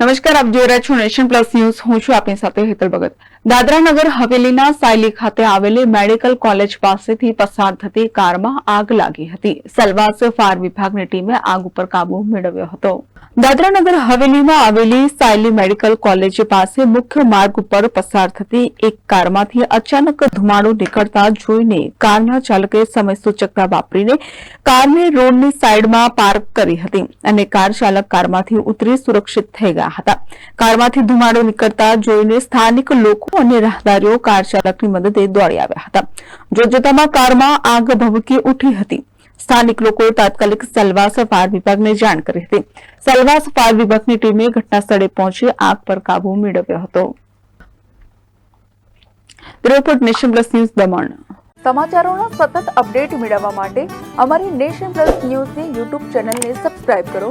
નમસ્કાર, આપ જોઈ રહ્યા છો નેશન પ્લસ ન્યૂઝ. હું છું આપની સાથે હેતલ ભગત. દાદરા નગર હવેલીના સાયલી ખાતે આવેલી મેડિકલ કોલેજ પાસેથી પસાર થતી કારમાં આગ લાગી હતી. સેલવાસ ફાયર વિભાગની ટીમે આગ ઉપર કાબુ મેળવ્યો હતો. દાદરા નગર હવેલીમાં આવેલી સાયલી મેડિકલ કોલેજ પાસે મુખ્ય માર્ગ ઉપર પસાર થતી એક કારમાંથી અચાનક ધુમાડો નીકળતા જોઈને કારના ચાલકે સમય સૂચકતા વાપરીને કારને રોડની સાઈડમાં પાર્ક કરી હતી અને કાર ચાલક કારમાંથી ઉતરી સુરક્ષિત થઈ ગયા. હતા. કારમાંથી ધુમાડો નીકળતા જોઈને સ્થાનિક લોકો અને રાહદારીઓ કાર ચાલકની મદદે દોડી આવ્યા હતા. જોતજોતામાં કારમાં આગ ભભૂકી ઉઠી હતી. સ્થાનિક લોકોએ તાત્કાલિક સલવાસ ફાયર વિભાગને જાણ કરી હતી. સલવાસ ફાયર વિભાગની ટીમે ઘટના સ્થળે પહોંચી આગ પર કાબુ મેળવ્યો હતો. Report nation plus news Daman. સમાચારોના સતત અપડેટ મેળવવા માટે અમારી નેશન પ્લસ ન્યૂઝની યુટ્યુબ ચેનલને સબસ્ક્રાઇબ કરો.